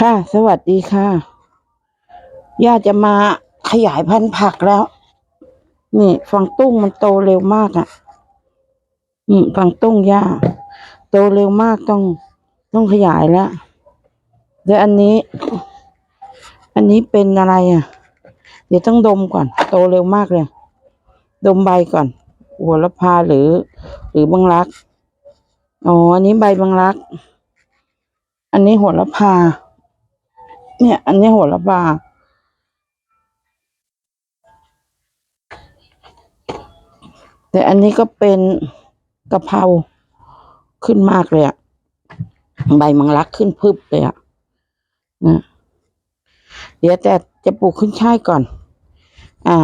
ค่ะ สวัสดีค่ะย่าจะมาขยายพันธุ์ผักแล้ว นี่ฟังตุ้งมันโตเร็วมากอะ่ะ อืมฟังตุ้งย่าโตเร็วมากต้องต้องขยายแล้วแล้วอันนี้ อันนี้เป็นอะไรอะ่ะ เดี๋ยวต้องดมก่อน โตเร็วมากเลย ดมใบก่อน หัวละพาหรือ หรือบังรัก อ๋ออันนี้ใบบังรัก อันนี้หัวละพา เนี่ย อันนี้หัวละพาแต่อันนี้ก็เป็นกะเพราขึ้นมากเลยอะใบมังลักขึ้นพึบเลยอะนะเดี๋ยวแต่จะปลูกขึ้นช่ายก่อน อ่า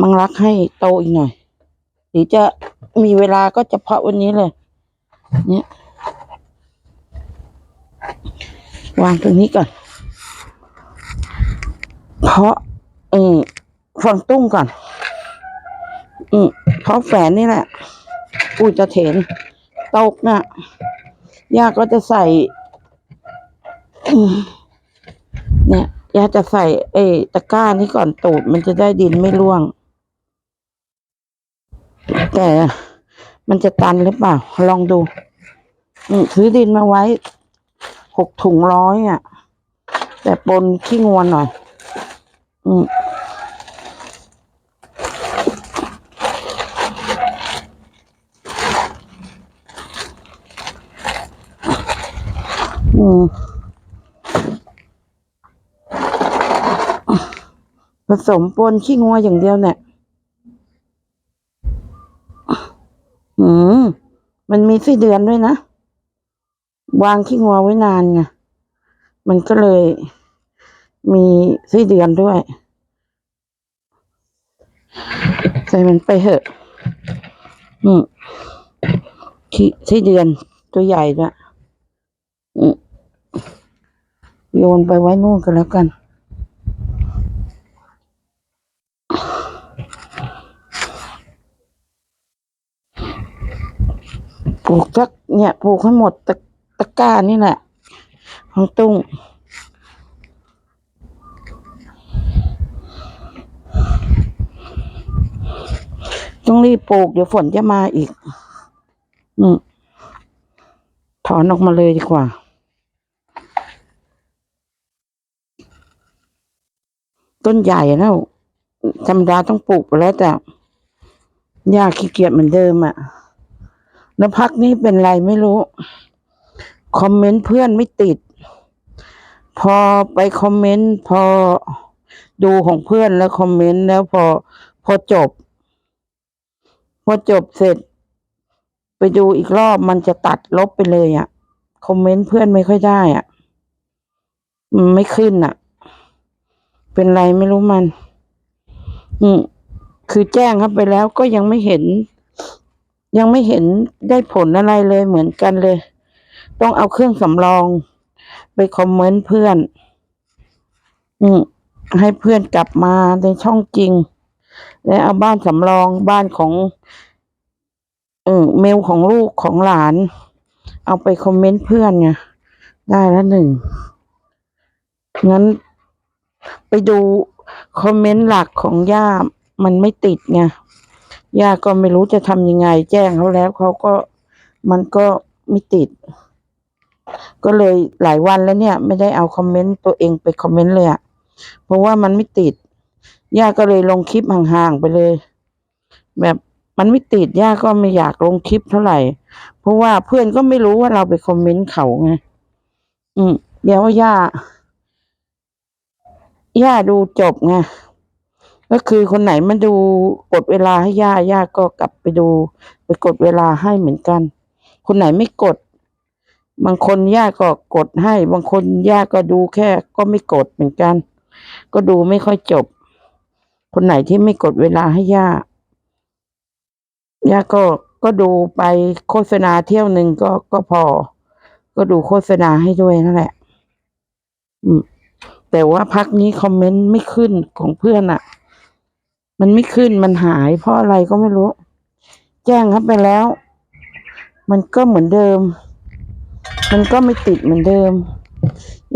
มังลักให้โตอีกหน่อยหรือจะมีเวลาก็จะเพาะวันนี้เลย เนี่ย วางตรงนี้ก่อน เพราะเออฟังตุ้งก่อน อืมเพราะแฝนนี่แหละอุ้ยจะเถนตกน่ะย่าก็จะใส่เนี่ยย่าจะใส่เออตะกร้านี้ก่อนตูดมันจะได้ดินไม่ร่วง แต่มันจะตันหรือเปล่า ลองดูอืมซื้อดินมาไว้ หกถุงร้อยอะ แต่ปนขี้งวนหน่อย อืมอืมผสมปนขี้งัวอย่างเดียวเนี่ย อืม มันมีไส้เดือนด้วยนะ วางขี้งัวไว้นานไงมันก็เลยมีไส้เดือนด้วย ใส่มันไปเถอะอืมขี้ไส้เดือนตัวใหญ่ด้วยอืมโยนไปไว้นู่นกันแล้วกันปลูกสักเนี่ยปลูกให้หมดตะตะ ก้านี่แหละ ของตุ้งต้องรีบปลูกเดี๋ยวฝนจะมาอีก อืมถอนออกมาเลยดีกว่า ต้นใหญ่แล้วธรรมดาต้องปลูกไปแล้วแต่ยากขี้เกียจเหมือนเดิมอะ่ะ แล้วพักนี้เป็นไรไม่รู้ คอมเมนต์เพื่อนไม่ติด พอไปคอมเมนต์พอดูของเพื่อนแล้วคอมเมนต์แล้วพอพอจบ พอจบเสร็จ ไปดูอีกรอบมันจะตัดลบไปเลยอะ่ะคอมเมนต์เพื่อนไม่ค่อยได้อะ่ะไม่ขึ้นอะ เป็นไรไม่รู้มัน อืมคือแจ้งเข้าไปแล้วก็ยังไม่เห็น ยังไม่เห็นได้ผลอะไรเลยเหมือนกันเลย ต้องเอาเครื่องสำรอง ไปคอมเมนต์เพื่อน อืมให้เพื่อนกลับมาในช่องจริง และเอาบ้านสำรองบ้านของ เออเมลของลูกของหลาน เอาไปคอมเมนต์เพื่อนไงได้แล้วหนึ่งงั้นไปดูคอมเมนต์หลักของย่ามันไม่ติดไงย่าก็ไม่รู้จะทำยังไง แจ้งเขาแล้วเขาก็มันก็ไม่ติด ก็เลยหลายวันแล้วเนี่ย ไม่ได้เอาคอมเมนต์ตัวเองไปคอมเมนต์เลยอะเพราะว่ามันไม่ติด ย่าก็เลยลงคลิปห่างๆไปเลย แบบมันไม่ติดย่าก็ไม่อยากลงคลิปเท่าไหร่ เพราะว่าเพื่อนก็ไม่รู้ว่าเราไปคอมเมนต์เขาไงอืมเดี๋ยวย่า ย่าดูจบไงก็คือคนไหนมาดูกดเวลาให้ย่าย่าก็กลับไปดู ไปกดเวลาให้เหมือนกัน คนไหนไม่กด บางคนย่าก็กดให้ บางคนย่าก็ดูแค่ ก็ไม่กดเหมือนกัน ก็ดูไม่ค่อยจบ คนไหนที่ไม่กดเวลาให้ย่าย่าก็ก็ดูไปโฆษณาเที่ยวหนึ่งก็ก็พอ ก็ดูโฆษณาให้ด้วยนั่นแหละ อืม แต่ว่าพักนี้คอมเมนต์ไม่ขึ้นของเพื่อนอะ่ะ มันไม่ขึ้นมันหาย เพราะอะไรก็ไม่รู้ แจ้งครับไปแล้ว มันก็เหมือนเดิม มันก็ไม่ติดเหมือนเดิม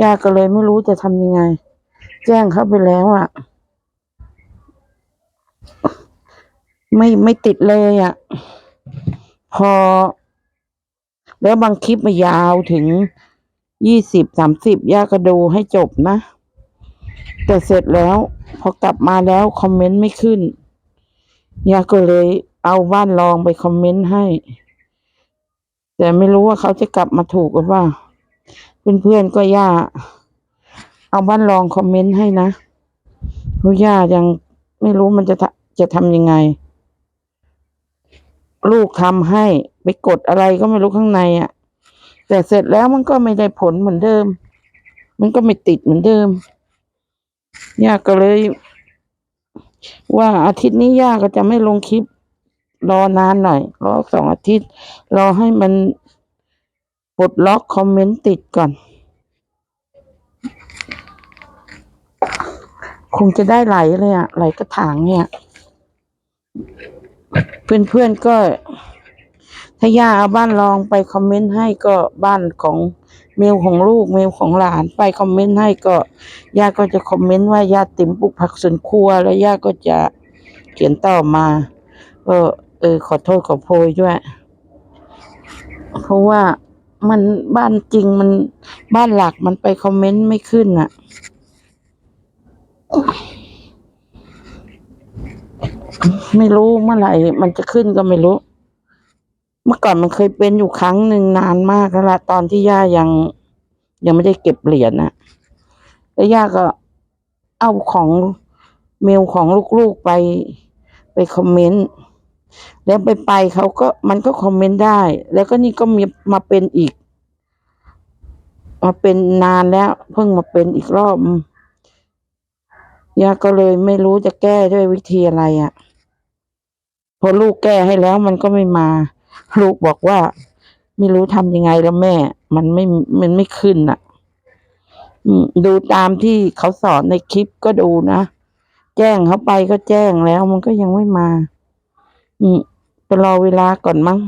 ยาก็เลยไม่รู้จะทำยังไง แจ้งเข้าไปแล้วอะ่ะ ไม่ไม่ติดเลยอะ่ะ พอ แล้วบางคลิปมายาวถึงยี่สิบสามสิบย่าก็ดูให้จบนะ แต่เสร็จแล้ว พอกลับมาแล้วคอมเมนต์ไม่ขึ้นย่าก็เลยเอาบ้านรองไปคอมเมนต์ให้ แต่ไม่รู้ว่าเขาจะกลับมาถูกหรือเปล่าเพื่อนๆก็ย่า เอาบ้านรองคอมเมนต์ให้นะเพราะย่ายังไม่รู้มันจะทะจะทำยังไง ลูกทำให้ไปกดอะไรก็ไม่รู้ข้างในอะ่ะ แต่เสร็จแล้วมันก็ไม่ได้ผลเหมือนเดิม มันก็ไม่ติดเหมือนเดิมย่าก็เลย ว่าอาทิตย์นี้ย่าก็จะไม่ลงคลิป รอนานหน่อยรอสองอาทิตย์ รอให้มันปลดล็อกคอมเมนต์ติดก่อน คงจะได้ไหลเลยอะไหลกระถางเนี่ย เพื่อนๆก็ ถ้าย่าเอาบ้านรองไปคอมเมนต์ให้ก็บ้านของเมลของลูกเมลของหลานไปคอมเมนต์ให้ก็ย่าก็จะคอมเมนต์ว่าย่าติ๋มปลูกผักสวนครัว แล้วย่าก็จะเขียนต่อมาก็ เออ ขอโทษขอโพยด้วย เพราะว่ามันบ้านจริงมันบ้านหลักมันไปคอมเมนต์ไม่ขึ้นอะไม่รู้เมื่อไหร่มันจะขึ้นก็ไม่รู้ เมื่อก่อนมันเคยเป็นอยู่ครั้งหนึ่งนานมากแล้วละตอนที่ย่ายัง ยังไม่ได้เก็บเหรียญนะแล้วย่าก็ เอาของเมลของลูกๆไป ไปคอมเมนต์ แล้วไปไปเขาก็มันก็คอมเมนต์ได้ แล้วก็นี่ก็มีมาเป็นอีก มาเป็นนานแล้ว เพิ่งมาเป็นอีกรอบยาก็เลยไม่รู้จะแก้ด้วยวิธีอะไรอะ่ะ พอลูกแก้ให้แล้วมันก็ไม่มา ลูกบอกว่า ไม่รู้ทำยังไงแล้วแม่ มันไม่มันไม่ขึ้นอะดูตามที่เขาสอนในคลิปก็ดูนะ แจ้งเขาไปก็แจ้งแล้วมันก็ยังไม่มา อืมไปรอเวลาก่อนมั้ง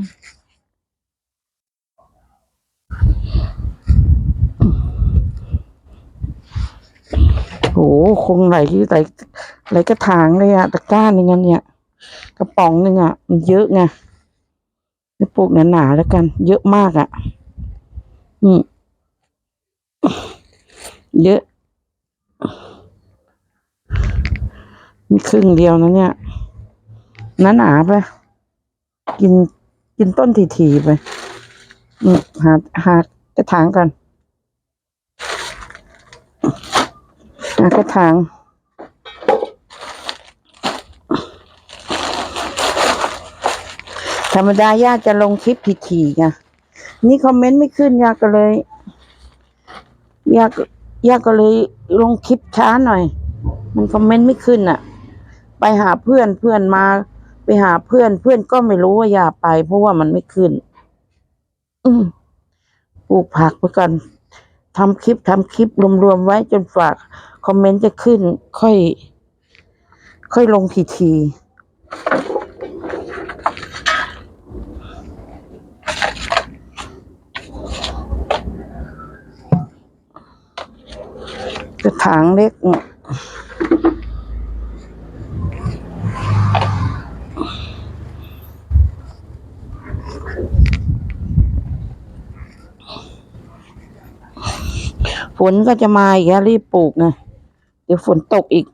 โหคงไหลไหลไหลกระถางเลยอะตะกร้าหนึ่งอันเนี่ยกระป๋องหนึ่งอะมันเยอะไงจะปลูกหนาๆแล้วกัน เยอะมากอะอืมเยอะมีครึ่งเดียวนะเนี่ย หนาหนาไป กินกินต้นทีๆไปอืมหาหากระถางกันหากระถางธรรมดาย่าจะลงคลิปถี่ๆไงนี่คอมเมนต์ไม่ขึ้นยาก็เลยยากยาก็เลยลงคลิปช้าหน่อย มันคอมเมนต์ไม่ขึ้นอะ ไปหาเพื่อนเพื่อนมา หาเพื่อนเพื่อนก็ไม่รู้ว่าอย่าไป เพราะว่ามันไม่ขึ้น อืมปลูกผักไปก่อนทำคลิปทำคลิปรวมๆไว้จนฝาก คอมเมนต์จะขึ้น ค่อย ค่อยลงทีๆกระถางเล็กเนี่ย ฝนก็จะมาอีกรีบปลูกนะเดี๋ยวฝนตกอีก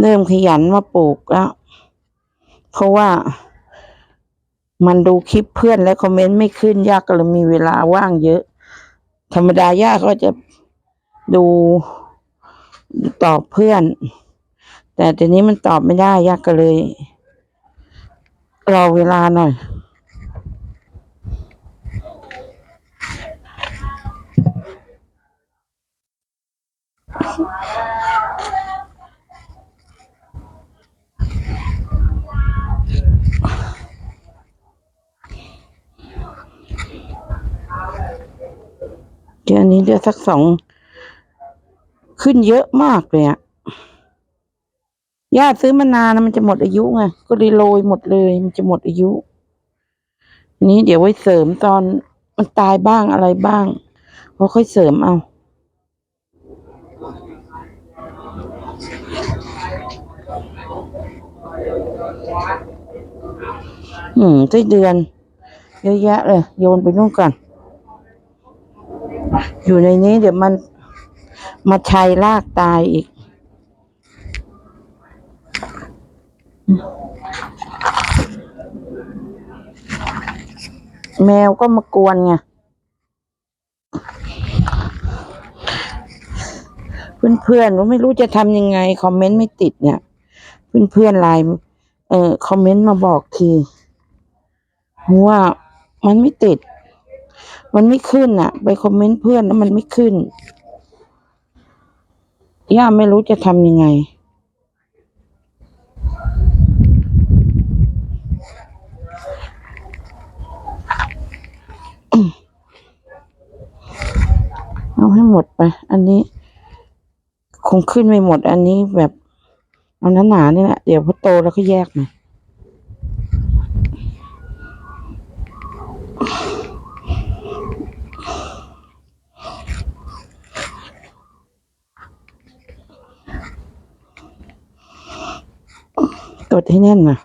เริ่มขยันมาปลูกแล้ว เพราะว่า มันดูคลิปเพื่อนและคอมเมนต์ไม่ขึ้นยากก็เลยมีเวลาว่างเยอะ ธรรมดายากก็จะดูตอบเพื่อน แต่ทีนี้มันตอบไม่ได้ยากก็เลยรอเวลาหน่อย เดี๋ยวอันนี้เดี๋ยวสักสอง ขึ้นเยอะมากเลยอะย่าซื้อมานานนะมันจะหมดอายุไงก็เลยโรยหมดเลย มันจะหมดอายุ นี้เดี๋ยวไว้เสริมตอนมันตายบ้างอะไรบ้างพอค่อยเสริมเอาอืมไส้เดือน เยอะแยะเลย โยนไปนู่นก่อน อยู่ในนี้เดี๋ยวมันมาชัยลากตายอีก แมวก็มากวนไงเพื่อนๆว่าไม่รู้จะทำยังไง คอมเมนต์ไม่ติดเนี่ย เพื่อนๆไลน์เอ่อคอมเมนต์มาบอกทีว่ามันไม่ติด มันไม่ขึ้นอะไปคอมเมนต์เพื่อนแล้วมันไม่ขึ้น ย่าไม่รู้จะทำยังไง เอาให้หมดไป อันนี้ คงขึ้นไม่หมด อันนี้แบบ เอาหนาๆนี่แหละ เดี๋ยวพอโตแล้วก็แยกมา ดให้แน่นนะ